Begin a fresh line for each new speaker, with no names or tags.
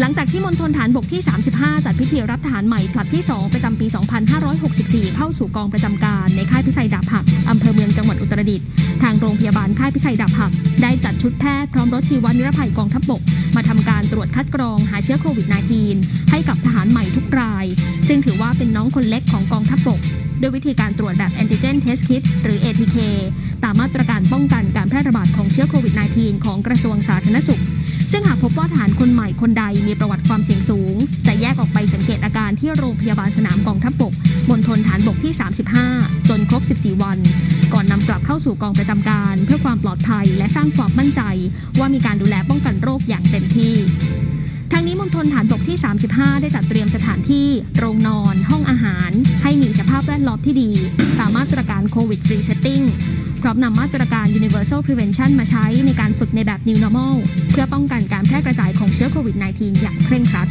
หลังจากที่มณฑลฐานบกที่ 35 จัดพิธีรับทหารใหม่ผลัดที่ 2 ประจำปี 2564 เข้าสู่กองประจำการในค่ายพิชัยดาบหักอำเภอเมืองจังหวัดอุตรดิตถ์ทางโรงพยาบาลค่ายพิชัยดาบหัก ได้จัดชุดแพทย์พร้อมรถชีวนิรภัยกองทัพบกมาทำการตรวจคัดกรองหาเชื้อโควิด -19 ให้กับทหารใหม่ทุกราย ซึ่งถือว่าเป็นน้องคนเล็กของกองทัพบกด้วยวิธีการตรวจแบบ antigen test kit หรือ ATK ตามมาตรการป้องกันการแพร่ระบาดของเชื้อโควิด -19 ของกระทรวงสาธารณสุข ซึ่งหากพบว่าทหารคนใหม่คนใดมีประวัติความเสี่ยงสูง จะแยกออกไปสังเกตอาการที่โรงพยาบาลสนามกองทัพบกบนทนฐานบกที่ 35 จนครบ 14 วัน ก่อนนำกลับเข้าสู่กองประจำการ เพื่อความปลอดภัยและสร้างความมั่นใจ ว่ามีการดูแลป้องกันโรคอย่างเต็มที่ทางนี้มณฑลฐานบกที่ 35 ได้จัดเตรียมสถานที่ โรงนอน ห้องอาหาร ให้มีสภาพแวดล้อมที่ดี ตามมาตรการโควิด Free Setting พร้อมนำมาตรการ Universal Prevention มาใช้ในการฝึกในแบบ New Normal เพื่อป้องกันการแพร่กระจายของเชื้อโควิด -19 อย่างเคร่งครัด